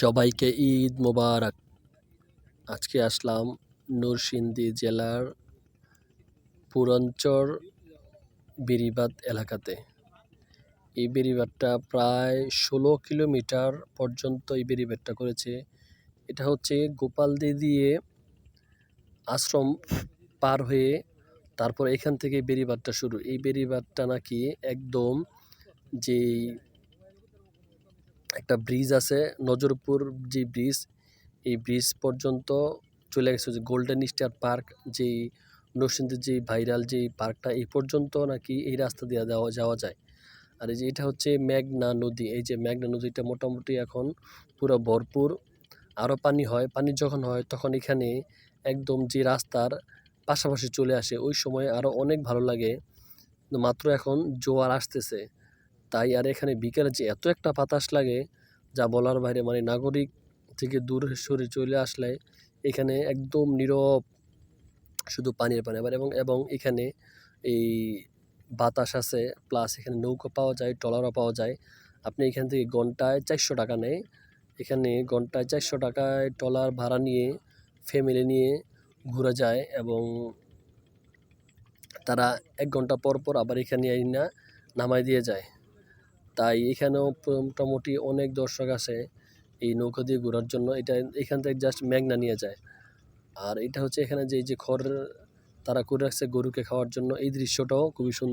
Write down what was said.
সবাইকে ঈদ মোবারক। আজকে আসলাম নরসিংদী জেলার পুরঞ্চর বেড়িবাঁধ এলাকাতে। এই বেড়িবাঁধটা প্রায় ষোলো কিলোমিটার পর্যন্ত এই বেড়িবাঁধটা করেছে। এটা হচ্ছে গোপালদি দিয়ে আশ্রম পার হয়ে তারপর এখান থেকে বেড়িবাঁধটা শুরু। এই বেরিবাদটা নাকি একদম যেই একটা ব্রিজ আছে নজরপুর যে ব্রিজ, এই ব্রিজ পর্যন্ত চলে গেছে যে গোল্ডেন স্টার পার্ক যেই নরসিংদীর যে ভাইরাল যে পার্কটা এই পর্যন্ত নাকি এই রাস্তা দিয়ে যাওয়া যাওয়া যায়। আর এই যে এটা হচ্ছে মেঘনা নদী, এই যে মেঘনা নদীটা মোটামুটি এখন পুরো ভরপুর। আরও পানি হয়, পানি যখন হয় তখন এখানে একদম যে রাস্তার পাশাপাশি চলে আসে, ওই সময় আরও অনেক ভালো লাগে। মাত্র এখন জোয়ার আসতেছে। তাই আর এখানে বিকেলে যে এত একটা বাতাস লাগে যা বলার বাইরে মানে নাগরিক থেকে দূরে সরে চলে আসলে এখানে একদম নীরব শুধু পানির পানি। আবার এবং এবং এখানে এই বাতাস আছে প্লাস এখানে নৌকা পাওয়া যায়, ট্রলারও পাওয়া যায়। আপনি এখান থেকে ঘন্টায় চারশো টাকা নেয়। এখানে ঘন্টায় চারশো টাকায় ট্রলার ভাড়া নিয়ে ফ্যামিলি নিয়ে ঘুরে যায় এবং তারা এক ঘণ্টা পর পর আবার এখানে না নামাই দিয়ে যায়। তাই এখানেও মোটামুটি অনেক দর্শক আসে এই নৌকা দিয়ে ঘোরার জন্য। এটা এখান থেকে জাস্ট মেঘনা নিয়ে যায়। আর এটা হচ্ছে এখানে যে যে খড় তারা করে রাখছে গরুকে খাওয়ার জন্য। এই দৃশ্যটাও খুবই সুন্দর